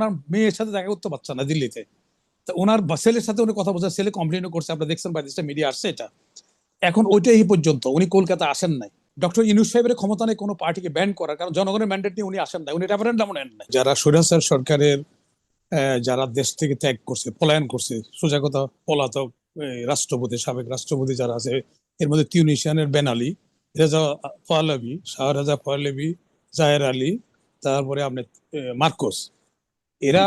ওনার মেয়ের সাথে দেখা করতে পারছে না দিল্লিতে। তো ওনার ছেলের সাথে উনি কথা বলছে, ছেলে কমপ্লেনও করছে, আপনারা দেখছেন বাইদেশটা মিডিয়া আসছে এটা। এখন ওইটাই এই পর্যন্ত, উনি কলকাতা আসেন নাই। ডক্টর ইনুস সাহেবের ক্ষমতা নেই কোনো পার্টিকে ব্যান করার কারণ জনগণের ম্যান্ডেট নিয়ে উনি আসেন উনি নেন নাই। যারা সরকারের যারা দেশ থেকে ত্যাগ করছে, পলায়ন করছে সোজা কথা পলাতক রাষ্ট্রপতি, সাবেক রাষ্ট্রপতি যারা আছে, এর মধ্যে তিউনিশিয়ানের বেন আলী রেজা পাহলাবি শাহরাজা পাহলাবি জাহের আলী, তারপরে আপনার মার্কোস। এরা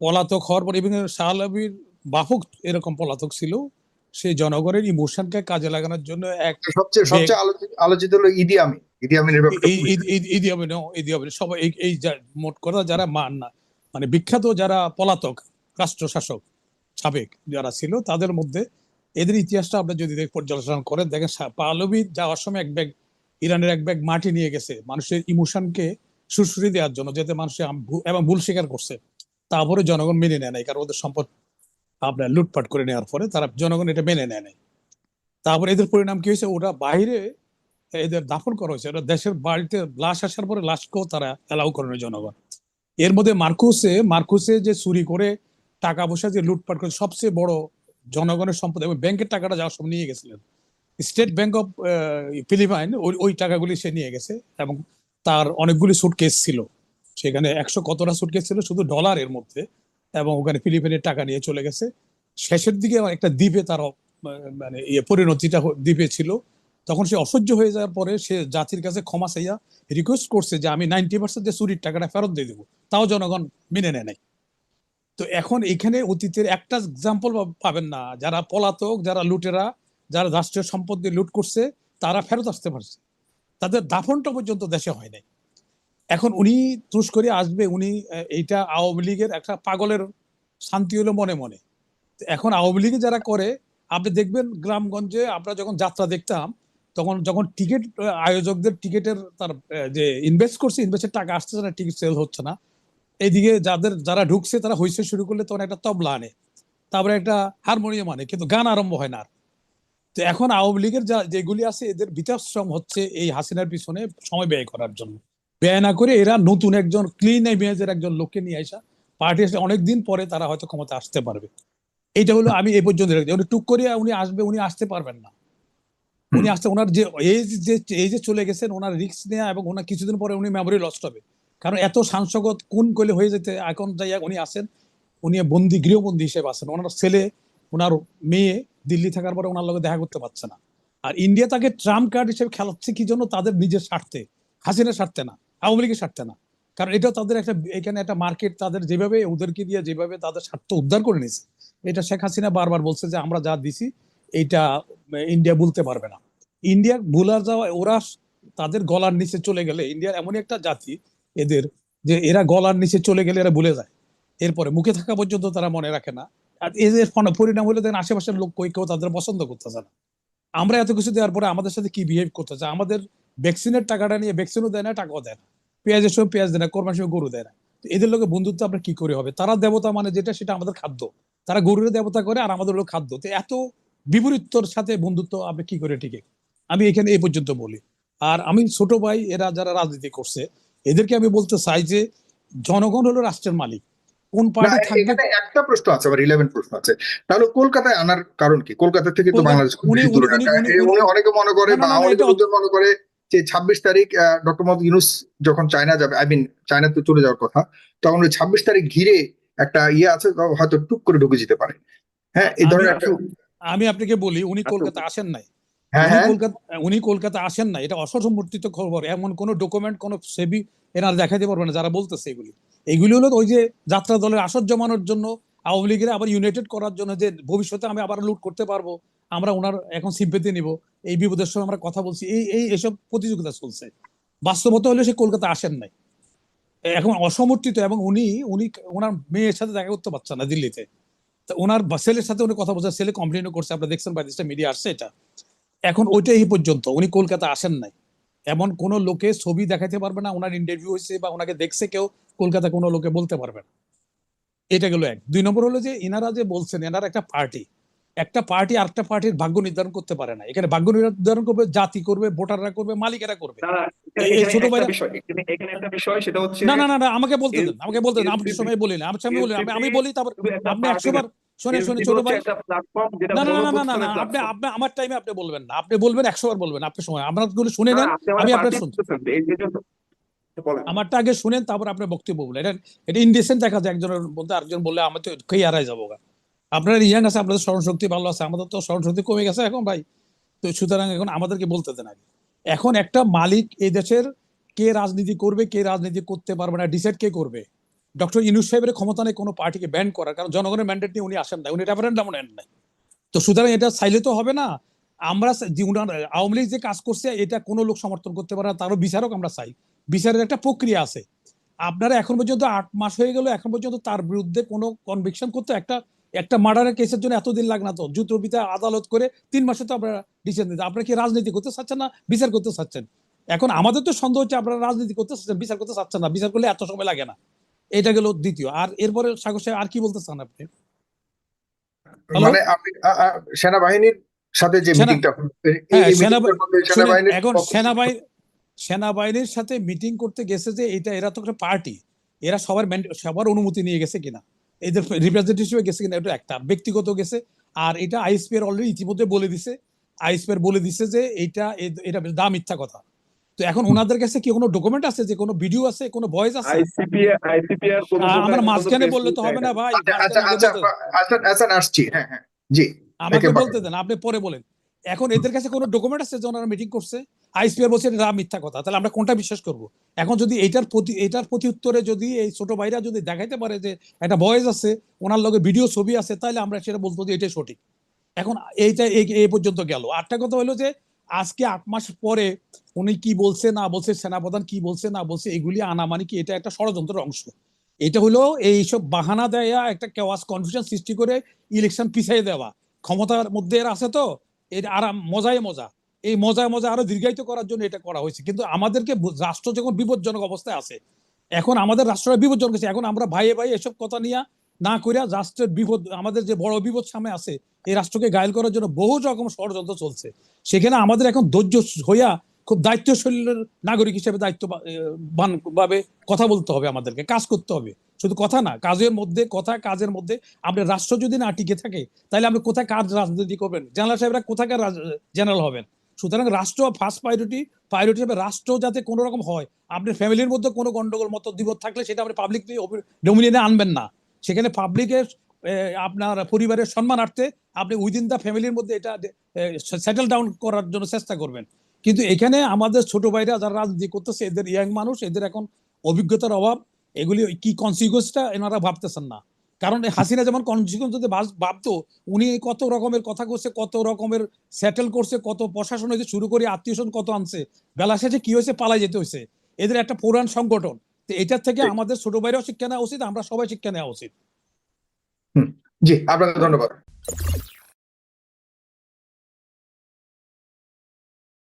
পলাতক হওয়ার পর এবং শাহলাবির বাহক এরকম পলাতক ছিল সেই জনগণের ইমোশনকে কাজে লাগানোর জন্য এক সবচেয়ে সবচেয়ে আলোচিত আলোচিত হলো ইদি আমিন। ইদি আমিনের ব্যাপারটা এই- এই- এই- এই দিয়ে হবে না এই দিয়ে হবে না। সবাই এই এই মোট কথা যারা মান না মানে বিখ্যাত যারা পলাতক রাষ্ট্র শাসক সাবেক যারা ছিল তাদের মধ্যে এদের ইতিহাসটা আপনি যদি দেখ পর্যালোচনা করেন দেখেন পাহলভি যাওয়ার সময় এক ব্যাগ ইরানের এক ব্যাগ মাটি নিয়ে গেছে। মানুষের ইমোশনকে সুশ্রী দেওয়ার জন্য, যাতে ভু- এবং ভুল স্বীকার করছে তারপরে জনগণ মেনে নেয় নাই, কারণ ওদের সম্পদ আপনার লুটপাট করে নেওয়ার পরে তারা জনগণ এটা মেনে নেয় নাই। তারপরে এদের পরিণাম কি হয়েছে? ওরা বাইরে এদের দাফন করা হয়েছে, ওরা দেশের বাড়িতে লাশ আসার পরে লাশকেও তারা অ্যালাউ করেন জনগণ। এর মধ্যে মার্কুসে মার্কুসে যে চুরি করে টাকা পয়সা যে লুটপাট করে, সবচেয়ে বড় জনগণের সম্পদ এবং ব্যাংকের টাকাটা যাওয়ার সময় নিয়ে গেছিলেন, স্টেট ব্যাংক অফ ফিলিপাইন, ওই ওই টাকাগুলি সে নিয়ে গেছে এবং তার অনেকগুলি সুটকেস ছিল। সেখানে একশো কতটা সুটকেস ছিল? শুধু ডলারের মধ্যে এবং ওখানে ফিলিপাইনের টাকা নিয়ে চলে গেছে। শেষের দিকে একটা দ্বীপে তার মানে ইয়ে পরিণতিটা দ্বীপে ছিল। তখন সে অসহ্য হয়ে যাওয়ার পরে সে জাতির কাছে ক্ষমা চাইয়া রিকোয়েস্ট করছে যে, আমি নাইনটি পার্সেন্ট যে চুরির টাকাটা ফেরত দিয়ে দেবো, তাও জনগণ মেনে নেয় নাই। তো এখন এখানে অতীতের একটা এক্সাম্পল পাবেন না। যারা পলাতক, যারা লুটেরা, যারা রাষ্ট্রীয় সম্পদ দিয়ে লুট করছে, তারা ফেরত আসতে পারছে। তাদের দাফনটা পর্যন্ত দেশে হয় নাই। এখন উনি তুষ করে আসবে, উনি এইটা আওয়ামী লীগের একটা পাগলের শান্তি হলো মনে মনে। এখন আওয়ামী লীগে যারা করে, আপনি দেখবেন গ্রামগঞ্জে আমরা যখন যাত্রা দেখতাম, তখন যখন টিকিট আয়োজকদের টিকিটের তার যে ইনভেস্ট করছে ইনভেস্টের টাকা আসতেছে না, টিকিট সেল হচ্ছে না। এইদিকে যাদের, যারা ঢুকছে, তারা হইছে শুরু করলে তখন একটা তবলা আনে, তারপরে একটা হারমোনিয়াম আনে, কিন্তু গান আরম্ভ হয় না আর। তো এখন আওয়ামী লীগের যা যেগুলি আছে এদের বিতাশ্রম হচ্ছে এই হাসিনার পিছনে সময় ব্যয় করার জন্য। ব্যয় না করে এরা নতুন একজন ক্লিন ইমেজের একজন লোককে নিয়ে আসা পার্টি আসলে অনেকদিন পরে তারা হয়তো ক্ষমতা আসতে পারবে। এইটা হলো আমি এই পর্যন্ত রেখেছি উনি টুক করে উনি আসবে উনি আসতে পারবেন না। উনি আসতে ওনার যে এই যে এই যে চলে গেছেন ওনার রিক্স নেওয়া এবং ওনার কিছুদিন পরে উনি মেমোরি লস্ট হবে। কারণ এত সাংসদ কোন কইলে হয়ে যেতে এখন যাইয়া উনি আসেন উনি বন্দি গৃহবন্দী হিসেবে আসেন। ওনার ছেলে ওনার মেয়ে দিল্লি থাকার পরে ওনার লগে দেখা করতে পারছে না। আর ইন্ডিয়া তাকে ট্রাম্প কার্ড হিসেবে খেলাচ্ছে কি জন্য? তাদের নিজের স্বার্থে। হাসিনার স্বার্থে না, আওয়ামী লীগের স্বার্থে না। কারণ এটা তাদের একটা, এখানে একটা মার্কেট তাদের যেভাবে ওদেরকে দিয়ে যেভাবে তাদের স্বার্থ উদ্ধার করে নিয়েছে, এটা শেখ হাসিনা বারবার বলছে যে আমরা যা দিছি এইটা ইন্ডিয়া বলতে পারবে না। ইন্ডিয়া ভুলার যাওয়া, ওরা তাদের গলার নিচে চলে গেলে ইন্ডিয়ার এমনই একটা জাতি, এদের যে এরা গলার নিচে চলে গেলে এরা ভুলে যায়। এরপরে মুখে থাকা পর্যন্ত তারা মনে রাখে না। আর এদের ফল- পরিণাম হলে দেখেন আশেপাশের লোক কই কেউ তাদের পছন্দ করতেছে না। আমরা এত কিছু দেওয়ার পরে আমাদের সাথে কি বিহেভ করতেছে? আমাদের ভ্যাকসিনের টাকাটা নিয়ে ভ্যাকসিনও দেয় না, টাকাও দেয় না। পেঁয়াজের সময় পেঁয়াজ দেয় না কোরবানির সময় গরু দেয় না। এদের লোকে বন্ধুত্ব আমরা কি করে হবে? তারা দেবতা মানে যেটা, সেটা আমাদের খাদ্য। তারা গরুর দেবতা করে আর আমাদের হলো খাদ্য। তো এত বিপরীতর সাথে বন্ধুত্ব আপনি কি করে টিকে? আমি এখানে এই পর্যন্ত বলি। আর আমি ছোট ভাই, এরা যারা রাজনীতি করছে, এদেরকে আমি বলতে চাই যে জনগণ হলো রাষ্ট্রের মালিক। কোন পার্টি থাকবে? একটা প্রশ্ন আছে ইলেভেন প্রশ্ন আছে। তাহলে কলকাতায় আনার কারণ কি? কলকাতা থেকে তো বাংলাদেশ অনেকে মনে করে বা লোকজন মনে করে যে ছাব্বিশ তারিখ ডক্টর মোহাম্মদ ইউনুস যখন চায়না যাবে আই মিন চায়নাতে চলে যাওয়ার কথা তখন ওই ছাব্বিশ তারিখ ঘিরে একটা ইয়ে আছে হয়তো টুক করে ঢুকে যেতে পারে। হ্যাঁ এই ধরনের আমি- একটা আমি আপনাকে বলি উনি আচ্ছা। কলকাতা আসেন নাই। হ্যাঁ উনি হ্যাঁ। কলকাতা উনি কলকাতা আসেন না এটা অসমর্থিত খবর। এমন কোন ডকুমেন্ট কোন সেবি এনারা দেখাতে পারবে না যারা বলতেছে এগুলি। এগুলি হলো ওই যে যাত্রা দলের আসর জমানোর জন্য আওয়ামী লীগের আবার ইউনাইটেড করার জন্য যে ভবিষ্যতে আমি আবার লুট করতে পারব, আমরা ওনার এখন সিম্পেতি নিব, এই বিপদের সময় আমরা কথা বলছি, এই এই এসব প্রতিযোগিতা চলছে। বাস্তবতা হলে সে কলকাতা আসেন নাই। এখন অসমর্থিত এবং উনি উনি ওনার মেয়ের সাথে দেখা করতে পারছে না দিল্লিতে। তো ওনার ছেলের সাথে উনি কথা বলছে, ছেলে কমপ্লেনও করছে, আপনারা দেখছেন বাইদেশটা মিডিয়া আসছে এটা। এখন ওইটাই এই পর্যন্ত, উনি কলকাতা আসেন নাই। এমন কোন লোকে ছবি দেখাতে পারবে না, ওনার ইন্টারভিউ হয়েছে বা ওনাকে দেখছে কেউ কলকাতা কোনো লোকে বলতে পারবে না। এটা গেল এক। দুই নম্বর হলো যে এনারা যে বলছেন এনারা একটা পার্টি। একটা পার্টি আরেকটা পার্টির ভাগ্য নির্ধারণ করতে পারে না। এখানে ভাগ্য নির্ধারণ করবে জাতি করবে ভোটাররা করবে মালিকেরা করবে। না, না, ছোট এখানে একটা বিষয় সেটা হচ্ছে না না না না আমাকে বলতে দেন আমাকে বলতে দেন LCP সময় বলি না আমি বলি আমি- আমি বলি তারপর আপনি একশো বার শোনেন শোনেন ছোট ভাই। না না না না না আপনি আপনি আমার টাইমে আপনি বলবেন না আপনি বলবেন একশো বার বলবেন আপনি সময় আপনারগুলো শুনে নেন আমি আপনার শুনছি। আমারটা আগে শুনেন, তারপর আপনার বক্তব্য বলেন। এটা এটা ইনডিসেন্ট দেখা যায় একজনের বলতে আরেকজন বললে আমি তো খেয়ে হারাই যাব গা। আপনার ইয়াং আছে, আপনাদের স্মরণশক্তি ভালো আছে, আমাদের তো স্মরণশক্তি কমে গেছে এখন ভাই। তো সুতরাং এখন আমাদেরকে বলতে দেন আগে। এখন একটা মালিক এই দেশের কে রাজনীতি করবে, কে রাজনীতি করতে পারবে না ডিসাইড কে করবে? ডক্টর ইনুস সাহেবের ক্ষমতা নেই কোনো পার্টিকে ব্যান করার কারণ জনগণের ম্যান্ডেট নিয়ে উনি আসেন না উনি রেফারেন্ডাম নেন নাই। তো সুতরাং এটা চাইলে তো হবে না। আমরা আওয়ামী লীগ যে কাজ করছে, এটা কোনো লোক সমর্থন করতে পারে না, তারও বিচারক আমরা চাই। বিচারের একটা প্রক্রিয়া আছে। আপনারা এখন পর্যন্ত আট মাস হয়ে গেল এখন পর্যন্ত তার বিরুদ্ধে কোনো কনভিকশন করতে একটা একটা মার্ডারের কেসের জন্য এতদিন লাগ না তো জুতোবিতা আদালত করে তিন মাসে তো আপনারা ডিসিশন দিতে আপনারা কি রাজনীতি করতে চাচ্ছেন না বিচার করতে চাচ্ছেন? এখন আমাদের তো সন্দেহ হচ্ছে আপনারা রাজনীতি করতে চাচ্ছেন বিচার করতে চাচ্ছেন না। বিচার করলে এত সময় লাগে না। এটা গেল দ্বিতীয়। আর এরপরে সাগর সাহেব আর কি বলতে চান আপনি? মানে সেনাবাহিনীর সাথে যে মিটিংটা হ্যাঁ, এখন সেনাবাহিনী সেনাবাহিনীর সাথে মিটিং করতে গেছে যে এটা এরা তো একটা পার্টি। এরা সবার সবার অনুমতি নিয়ে গেছে কিনা। এদের রিপ্রেজেন্টেটিভ হিসেবে গেছে কিনা এটা একটা। ব্যক্তিগত গেছে। আর এটা আইএসপি এর অলরেডি ইতিমধ্যে বলে দিছে। আইএসপি এর বলে দিছে যে এটা এটা দা মিথ্যা কথা। তো এখন ওনাদের কাছে কি কোনো ডকুমেন্ট আছে যে কোনো ভিডিও আছে কোনো ভয়েস আছে? ICP ICP এর কোনো আমার মাঝখানে বললে তো হবে না ভাই আচ্ছা আচ্ছা আচ্ছা আচ্ছা আচ্ছা আসছি। হ্যাঁ হ্যাঁ জি আমাকে বলতে দেন আপনি পরে বলেন। এখন এদের কাছে কোনো ডকুমেন্ট আছে যে ওনারা মিটিং করছে? আইসপিআর বলছে এটা মিথ্যা কথা। তাহলে আমরা কোনটা বিশ্বাস করব? এখন যদি এটার প্রতি এটার প্রতি উত্তরে যদি এই ছোট ভাইরা যদি দেখাইতে পারে যে একটা ভয়েস আছে, ওনার লগে ভিডিও ছবি আছে তাহলে আমরা সেটা বলব যে এটাই সঠিক। এখন এইটা এই- পর্যন্ত গেল। আটটা কথা হলো যে আজকে আট মাস পরে উনি কি বলছে, না বলছে, সেনাপ্রধান কি বলছে, না বলছে, এগুলি আনা মানে কি এটা একটা ষড়যন্ত্রের অংশ। এটা হলো এইসব বাহানা দেয়া, একটা কেওয়াস কনফিউশন সৃষ্টি করে ইলেকশন পিছাই দেওয়া। ক্ষমতার মধ্যে এরা আছে তো, এর আরাম মজায় মজা। এই মজায় মজা আরও দীর্ঘায়িত করার জন্য এটা করা হয়েছে। কিন্তু আমাদেরকে রাষ্ট্র যখন বিপজ্জনক অবস্থায় আছে, এখন আমাদের রাষ্ট্রটা বিপজ্জনক আছে এখন আমরা ভাইয়ে ভাই এসব কথা নিয়ে না কইরা রাষ্ট্রের বিপদ, আমাদের যে বড় বিপদ সামনে আছে, এই রাষ্ট্রকে গায়েল করার জন্য বহু রকম ষড়যন্ত্র চলছে। সেখানে আমাদের এখন ধৈর্য হইয়া খুব দায়িত্বশীলের নাগরিক হিসেবে দায়িত্ব ভাবে কথা বলতে হবে আমাদেরকে, কাজ করতে হবে। শুধু কথা না, কাজের মধ্যে, কথা কাজের মধ্যে আপনার রাষ্ট্র যদি না টিকে থাকে, তাহলে আপনি কোথায় কাজ রাজনীতি করবেন? জেনারেল সাহেবরা কোথাকার জেনারেল হবেন? সুতরাং রাষ্ট্র ফার্স্ট প্রায়োরিটি প্রায়োরিটি হবে রাষ্ট্র যাতে কোনো রকম হয়। আপনার ফ্যামিলির মধ্যে কোনো গন্ডগোল মতো বিপদ থাকলে সেটা আপনি পাবলিক ডোমিনিয়নে আনবেন না। সেখানে পাবলিকের আপনার পরিবারের সম্মানার্থে আপনি উইদিন দ্য ফ্যামিলির মধ্যে এটা সেটেল ডাউন করার জন্য চেষ্টা করবেন। কিন্তু এখানে আমাদের ছোট ভাইরা যারা রাজনীতি করতেছে, এদের ইয়াং মানুষ, এদের এখন অভিজ্ঞতার অভাব। এগুলি কি কনসিকুয়েন্সটা এনারা ভাবতেছেন না। কারণ হাসিনা যেমন কনসিকুয়েন্স যদি ভাবত উনি কত রকমের কথা করছে কত রকমের সেটেল করছে কত প্রশাসন হয়েছে শুরু করে আত্মীয় কত আনছে বেলা শেষে কি হয়েছে পালাই যেতে হয়েছে এদের একটা পুরাণ সংগঠন। তো এটার থেকে আমাদের ছোট ভাইরাও শিক্ষা নেওয়া উচিত আমরা সবাই শিক্ষা নেওয়া উচিত। জি আপনাকে ধন্যবাদ।